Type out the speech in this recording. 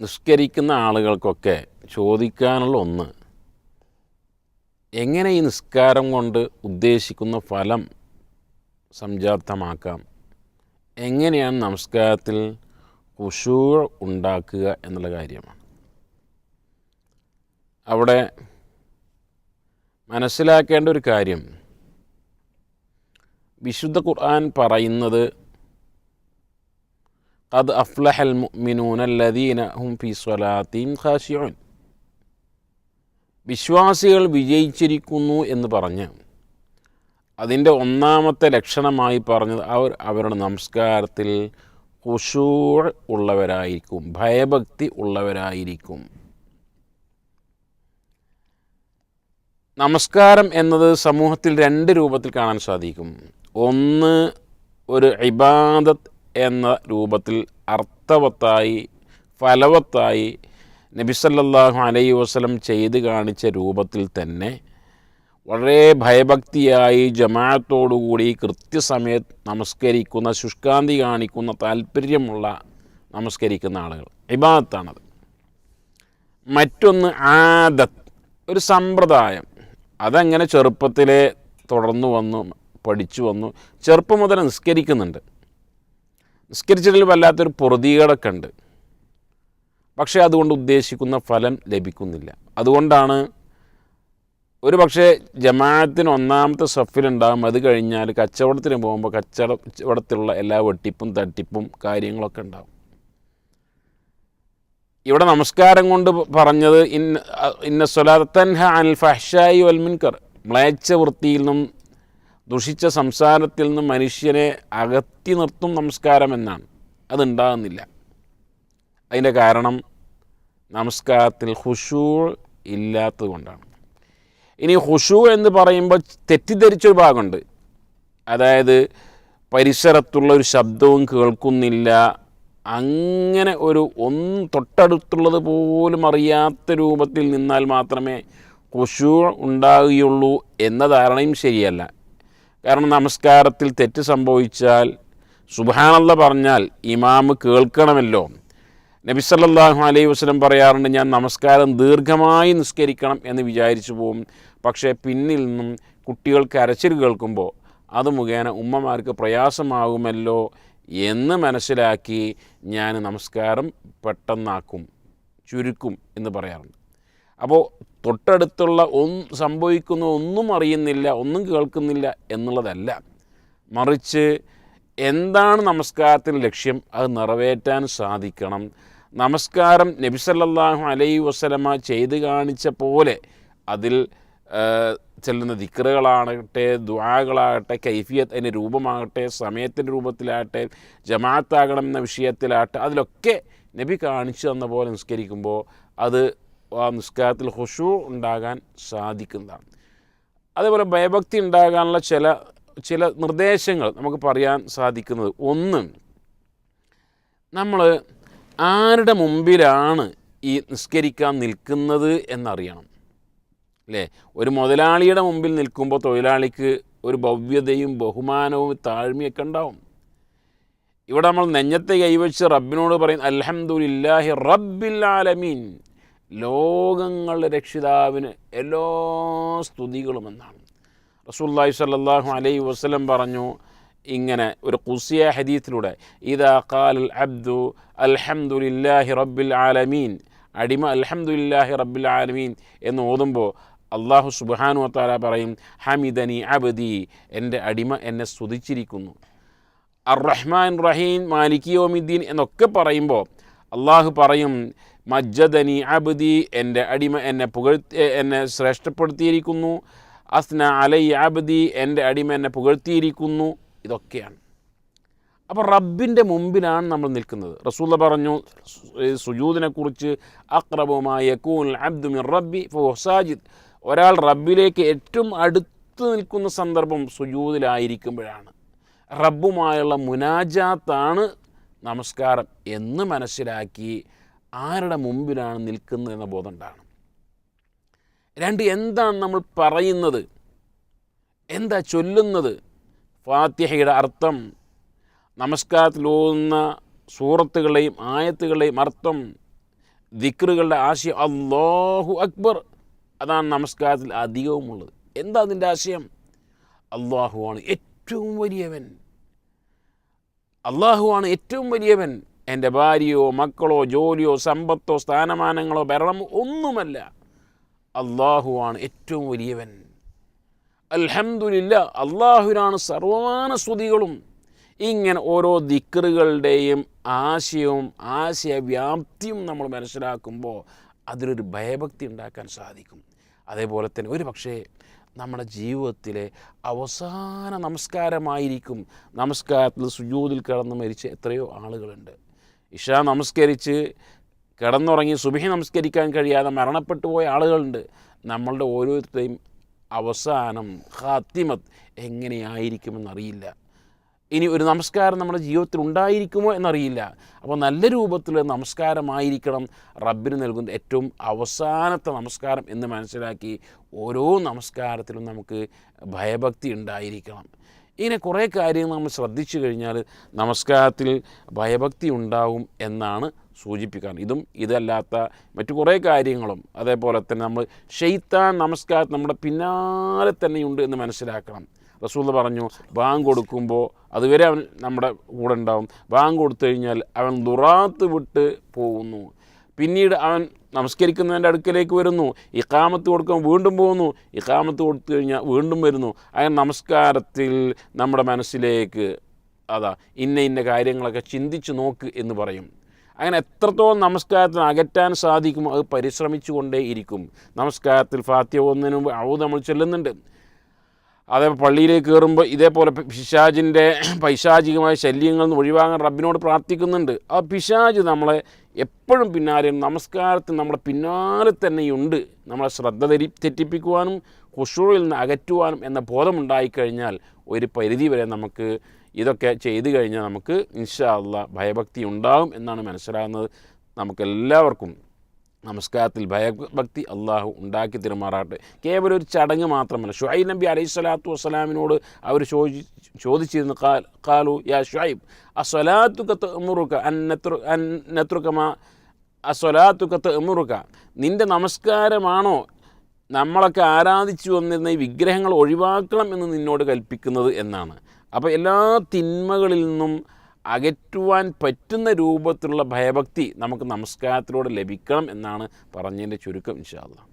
നിസ്കരിക്കുന്ന ആളുകൾക്കൊക്കെ ചോദിക്കാനുള്ള ഒന്ന്. എങ്ങനെ ഈ നിസ്കാരം കൊണ്ട് ഉദ്ദേശിക്കുന്ന ഫലം സംജാതമാക്കാം എങ്ങനെയാണ് നമസ്കാരത്തിൽ കുശൂർ ഉണ്ടാക്കുക എന്നുള്ള കാര്യമാണ്. അവിടെ മനസ്സിലാക്കേണ്ട ഒരു കാര്യം. വിശുദ്ധ ഖുർആൻ പറയുന്നത് അത് അഫ്ലഹൽ المؤمنون الذين هم في സ്വലാത്തിൻ خاشعون. വിശ്വാസികൾ വിജയിച്ചിരിക്കുന്നു എന്ന് പറഞ്ഞ് അതിന്റെ ഒന്നാമത്തെ ലക്ഷണമായി പറഞ്ഞത് അവർ അവരുടെ നമസ്കാരത്തിൽ കുശൂർ ഉള്ളവരായിരിക്കും ഭയഭക്തി ഉള്ളവരായിരിക്കും. നമസ്കാരം എന്നത് സമൂഹത്തിൽ രണ്ട് രൂപത്തിൽ കാണാൻ സാധിക്കും. ഒന്ന് ഒരു ഇബാദത്ത് എന്ന രൂപത്തിൽ അർത്ഥവത്തായി ഫലവത്തായി നബിസല്ലാഹു അലൈ വസ്ലം ചെയ്ത് കാണിച്ച രൂപത്തിൽ തന്നെ വളരെ ഭയഭക്തിയായി ജമാഅത്തോടുകൂടി കൃത്യസമയത്ത് നമസ്കരിക്കുന്ന ശുഷ്കാന്തി കാണിക്കുന്ന താല്പര്യമുള്ള നമസ്കരിക്കുന്ന ആളുകൾ. ഇബാദത്താണത്. മറ്റൊന്ന് ആദത്ത് ഒരു സമ്പ്രദായം. അതങ്ങനെ ചെറുപ്പത്തിലെ തുടർന്നു വന്നു പഠിച്ചു വന്നു ചെറുപ്പം മുതൽ നിസ്കരിക്കുന്നുണ്ട്. നിസ്കരിച്ചതിൽ വല്ലാത്തൊരു പൊറുതികേടൊക്കെ ഉണ്ട് പക്ഷേ അതുകൊണ്ട് ഉദ്ദേശിക്കുന്ന ഫലം ലഭിക്കുന്നില്ല. അതുകൊണ്ടാണ് ഒരു പക്ഷേ ജമാഅത്തിന് ഒന്നാമത്തെ സഫിലുണ്ടാകും. അത് കഴിഞ്ഞാൽ കച്ചവടത്തിന് പോകുമ്പോൾ കച്ചവടത്തിലുള്ള എല്ലാ വെട്ടിപ്പും തട്ടിപ്പും കാര്യങ്ങളൊക്കെ ഉണ്ടാകും ഇവിടെ നമസ്കാരം കൊണ്ട് പറഞ്ഞത് ഇന്ന ഇന്ന സ്വലാത്തൻഹ അനിൽ ഫഹ്ഷായി വൽമിൻകർ മ്ലേച്ഛ വൃത്തിയിൽ നിന്നും ദുഷിച്ച സംസാരത്തിൽ നിന്ന് മനുഷ്യനെ അകറ്റി നിർത്തും നമസ്കാരം എന്നാണ്. അതുണ്ടാകുന്നില്ല. അതിന്റെ കാരണം നമസ്കാരത്തിൽ ഹുഷൂ ഇല്ലാത്തത് കൊണ്ടാണ്. ഇനി ഹുഷൂ എന്ന് പറയുമ്പോൾ തെറ്റിദ്ധരിച്ചൊരു ഭാഗമുണ്ട്. അതായത് പരിസരത്തുള്ള ഒരു ശബ്ദവും കേൾക്കുന്നില്ല. അങ്ങനെ ഒരു ഒന്ന് തൊട്ടടുത്തുള്ളത് പോലും അറിയാത്ത രൂപത്തിൽ നിന്നാൽ മാത്രമേ ഹുഷു ഉണ്ടാകുകയുള്ളൂ എന്ന ധാരണയും ശരിയല്ല. കാരണം നമസ്കാരത്തിൽ തെറ്റ് സംഭവിച്ചാൽ സുബാനല്ല പറഞ്ഞാൽ ഇമാമ് കേൾക്കണമല്ലോ. നബി സല്ലല്ലാഹു അലൈഹി വസ്ലം പറയാറുണ്ട് ഞാൻ നമസ്കാരം ദീർഘമായി നിസ്കരിക്കണം എന്ന് വിചാരിച്ചു പോകും പക്ഷേ പിന്നിൽ നിന്നും കുട്ടികൾക്ക് അരച്ചിൽ കേൾക്കുമ്പോൾ അത് മുഖേന ഉമ്മമാർക്ക് പ്രയാസമാകുമല്ലോ എന്ന് മനസ്സിലാക്കി ഞാൻ നമസ്കാരം പെട്ടെന്നാക്കും ചുരുക്കും എന്ന് പറയാറുണ്ട്. അപ്പോൾ തൊട്ടടുത്തുള്ള ഒന്ന് സംഭവിക്കുന്ന ഒന്നും അറിയുന്നില്ല ഒന്നും കേൾക്കുന്നില്ല എന്നുള്ളതല്ല. മറിച്ച് എന്താണ് നമസ്കാരത്തിന് ലക്ഷ്യം? അത് നിറവേറ്റാൻ സാധിക്കണം. നമസ്കാരം നബിസല്ലാഹു അലൈ വസ്ലമ ചെയ്ത് കാണിച്ച പോലെ അതിൽ ചെല്ലുന്ന ദിക്കറുകളാകട്ടെ ദ്വാകളാകട്ടെ കൈഫിയത്ത് അതിന്റെ രൂപമാകട്ടെ സമയത്തിന്റെ രൂപത്തിലാകട്ടെ ജമാഅത്താകണം എന്ന വിഷയത്തിലാകട്ടെ അതിലൊക്കെ നബി കാണിച്ചു തന്ന പോലെ നിസ്കരിക്കുമ്പോൾ അത് ആ നിസ്കാരത്തിൽ ഹുഷു ഉണ്ടാകാൻ സാധിക്കുന്നതാണ്. അതേപോലെ ഭയഭക്തി ഉണ്ടാകാനുള്ള ചില ചില നിർദ്ദേശങ്ങൾ നമുക്ക് പറയാൻ സാധിക്കുന്നത്. ഒന്ന് നമ്മൾ ആരുടെ മുമ്പിലാണ് ഈ നിസ്കരിക്കാൻ നിൽക്കുന്നത് എന്നറിയണം. അല്ലേ? ഒരു മുതലാളിയുടെ മുമ്പിൽ നിൽക്കുമ്പോൾ തൊഴിലാളിക്ക് ഒരു ഭവ്യതയും ബഹുമാനവും താഴ്മയൊക്കെ ഉണ്ടാവും. ഇവിടെ നമ്മൾ നെഞ്ഞത്തെ കൈവച്ച് റബ്ബിനോട് പറയും അലഹമുല്ലാഹി റബ്ബിൽ ആലമീൻ. ലോകങ്ങളുടെ രക്ഷിതാവിന് എല്ലാ സ്തുതികളും എന്നാണ്. റസൂല്ലാഹി സ്വല്ലല്ലാഹു അലൈഹി വസല്ലം പറഞ്ഞു ഇങ്ങനെ ഒരു കുസിയ ഹദീത്തിലൂടെ ഇതാ ഖാൽ അബ്ദു അൽഹംദുലില്ലാഹി റബ്ബിൽ ആലമീൻ അടിമ അൽഹംദുലില്ലാഹി റബ്ബിൽ ആലമീൻ എന്ന് ഓതുമ്പോൾ അള്ളാഹു സുബാനു താല പറയും ഹമിദനി അബദി എന്റെ അടിമ എന്നെ സ്തുതിച്ചിരിക്കുന്നു. അർ റഹ്മാൻ റഹീം മാലിക്കിയോമിദ്ദീൻ എന്നൊക്കെ പറയുമ്പോൾ അള്ളാഹു പറയും മജ്ജദനി അബ്ദി എന്റെ അടിമ എന്നെ പുകഴ്ത്തി എന്നെ ശ്രേഷ്ഠപ്പെടുത്തിയിരിക്കുന്നു. അസ്ന അലൈ അബ്ദി എന്റെ അടിമ എന്നെ പുകഴ്ത്തിയിരിക്കുന്നു. ഇതൊക്കെയാണ്. അപ്പോൾ റബ്ബിന്റെ മുമ്പിലാണ് നമ്മൾ നിൽക്കുന്നത്. റസൂല പറഞ്ഞു സുജൂദിനെക്കുറിച്ച് അക്രബുമായ കൂൻ അബ്ദു മിൻ റബ്ബി ഫുസാജിദ് ഒരാൾ റബ്ബിലേക്ക് ഏറ്റവും അടുത്ത് നിൽക്കുന്ന സന്ദർഭം സുജൂദിലായിരിക്കുമ്പോഴാണ്. റബ്ബുമായുള്ള മുനാജാത്താണ് നമസ്കാരം എന്ന് മനസ്സിലാക്കി ആരുടെ മുമ്പിലാണ് നിൽക്കുന്നത് എന്ന ബോധം ഉണ്ടാകണം. രണ്ട് എന്താണ് നമ്മൾ പറയുന്നത്? എന്താ ചൊല്ലുന്നത്? ഫാത്തിഹയുടെ അർത്ഥം നമസ്കാരത്തിൽ ഓതുന്ന സൂറത്തുകളെയും ആയത്തുകളെയും അർത്ഥം ദിക്റുകളുടെ ആശയം അള്ളാഹു അക്ബർ. അതാണ് നമസ്കാരത്തിൽ അധികവുമുള്ളത്. എന്താ അതിന്റെ ആശയം? അള്ളാഹുവാണ് ഏറ്റവും വലിയവൻ. അള്ളാഹുവാണ് ഏറ്റവും വലിയവൻ എന്റെ ഭാര്യയോ മക്കളോ ജോലിയോ സമ്പത്തോ സ്ഥാനമാനങ്ങളോ ഭരണമോ ഒന്നുമല്ല. അള്ളാഹുവാണ് ഏറ്റവും വലിയവൻ അൽഹംദുലില്ല അള്ളാഹുവിനാണ് സർവമാന സ്തുതികളും. ഇങ്ങനെ ഓരോ ദിക്കറുകളുടെയും ആശയവും ആശയവ്യാപ്തിയും നമ്മൾ മനസ്സിലാക്കുമ്പോൾ അതിലൊരു ഭയഭക്തി ഉണ്ടാക്കാൻ സാധിക്കും. അതേപോലെ തന്നെ ഒരു പക്ഷേ നമ്മുടെ ജീവിതത്തിലെ അവസാന നമസ്കാരമായിരിക്കും. നമസ്കാരത്തിൽ സുജൂതിൽ കിടന്ന് മരിച്ച എത്രയോ ആളുകളുണ്ട്. ഇഷ നമസ്കരിച്ച് കിടന്നുറങ്ങി സുബഹി നമസ്കരിക്കാൻ കഴിയാതെ മരണപ്പെട്ടു പോയ ആളുകളുണ്ട്. നമ്മളുടെ ഓരോരുത്തരുടെയും അവസാനം ഹാത്തിമത്ത് എങ്ങനെയായിരിക്കുമെന്നറിയില്ല ഇനി ഒരു നമസ്കാരം നമ്മുടെ ജീവിതത്തിൽ ഉണ്ടായിരിക്കുമോ എന്നറിയില്ല. അപ്പോൾ നല്ല രൂപത്തിൽ നമസ്കാരമായിരിക്കണം. റബ്ബിന് നൽകുന്ന ഏറ്റവും അവസാനത്തെ നമസ്കാരം എന്ന് മനസ്സിലാക്കി ഓരോ നമസ്കാരത്തിലും നമുക്ക് ഭയഭക്തി ഉണ്ടായിരിക്കണം. ഇങ്ങനെ കുറേ കാര്യങ്ങൾ നമ്മൾ ശ്രദ്ധിച്ചു കഴിഞ്ഞാൽ നമസ്കാരത്തിൽ ഭയഭക്തി ഉണ്ടാവും എന്നാണ് സൂചിപ്പിക്കാൻ. ഇതും ഇതല്ലാത്ത മറ്റു കുറേ കാര്യങ്ങളും. അതേപോലെ തന്നെ നമ്മൾ ഷെയ്ത്താൻ നമസ്കാരം നമ്മുടെ പിന്നാലെ തന്നെയുണ്ട് എന്ന് മനസ്സിലാക്കണം. റസൂൽ പറഞ്ഞു ബാങ്ക് കൊടുക്കുമ്പോൾ അതുവരെ അവൻ നമ്മുടെ കൂടെ ഉണ്ടാവും. ബാങ്ക് കൊടുത്തു കഴിഞ്ഞാൽ അവൻ ദുറാത്ത് വിട്ട് പോകുന്നു. പിന്നീട് അവൻ നമസ്കരിക്കുന്നതിന്റെ അടുക്കലേക്ക് വരുന്നു. ഇക്കാമത്ത് കൊടുക്കുമ്പോൾ വീണ്ടും പോകുന്നു. ഇക്കാമത്ത് കൊടുത്തു കഴിഞ്ഞാൽ വീണ്ടും വരുന്നു. അങ്ങനെ നമസ്കാരത്തിൽ നമ്മുടെ മനസ്സിലേക്ക് അതാ ഇന്ന ഇന്ന കാര്യങ്ങളൊക്കെ ചിന്തിച്ച് നോക്ക് എന്ന് പറയും. അങ്ങനെ എത്രത്തോളം നമസ്കാരത്തിന് അകറ്റാൻ സാധിക്കുമോ അത് പരിശ്രമിച്ചു കൊണ്ടേയിരിക്കും നമസ്കാരത്തിൽ ഫാത്യ ഒന്നിനും ഔ നമ്മൾ ചെല്ലുന്നുണ്ട്. അതേ പള്ളിയിലേക്ക് കയറുമ്പോൾ ഇതേപോലെ പിശാജിന്റെ പൈശാചികമായ ശല്യങ്ങളിൽ നിന്ന് ഒഴിവാകാൻ റബ്ബിനോട് പ്രാർത്ഥിക്കുന്നുണ്ട്. ആ പിശാജ് നമ്മളെ എപ്പോഴും പിന്നാലെ നമസ്കാരത്തിൽ നമ്മുടെ പിന്നാലെ തന്നെയുണ്ട് നമ്മളെ ശ്രദ്ധ തെരി തെറ്റിപ്പിക്കുവാനും കുഷൂറിൽ നിന്ന് അകറ്റുവാനും എന്ന ബോധമുണ്ടായിക്കഴിഞ്ഞാൽ ഒരു പരിധി വരെ നമുക്ക് ഇതൊക്കെ ചെയ്തു കഴിഞ്ഞാൽ നമുക്ക് ഇൻഷാ അല്ല ഭയഭക്തി ഉണ്ടാകും എന്നാണ് മനസ്സിലാകുന്നത്. നമുക്കെല്ലാവർക്കും നമസ്കാരത്തിൽ ഭയഭക്തി അള്ളാഹു ഉണ്ടാക്കി തിരുമാറാട്ടെ കേവലം ഒരു ചടങ്ങ് മാത്രമല്ല. ഷുഹൈബ് നബി അലൈഹി സ്വലാത്തു വസ്സലാമിനോട് അവർ ചോദി ചോദിച്ചിരുന്നു. കാലു യാ ഷുഹൈബ് അസ്വലാത്തുക്കത്ത് എമുറുക്ക അന്നത്രു അന്നത്രുക്കമാ അസ്വലാത്തുക്കത്ത് എമുറുക്ക നിന്റെ നമസ്കാരമാണോ നമ്മളൊക്കെ ആരാധിച്ചു വന്നിരുന്ന ഈ വിഗ്രഹങ്ങൾ ഒഴിവാക്കണം എന്ന് നിന്നോട് കൽപ്പിക്കുന്നത് എന്നാണ്. അപ്പോൾ എല്ലാ തിന്മകളിൽ നിന്നും അകറ്റുവാൻ പറ്റുന്ന രൂപത്തിലുള്ള ഭയഭക്തി നമുക്ക് നമസ്കാരത്തിലൂടെ ലഭിക്കണം എന്നാണ് പറഞ്ഞതിന്റെ ചുരുക്കം ഇൻഷാല്ല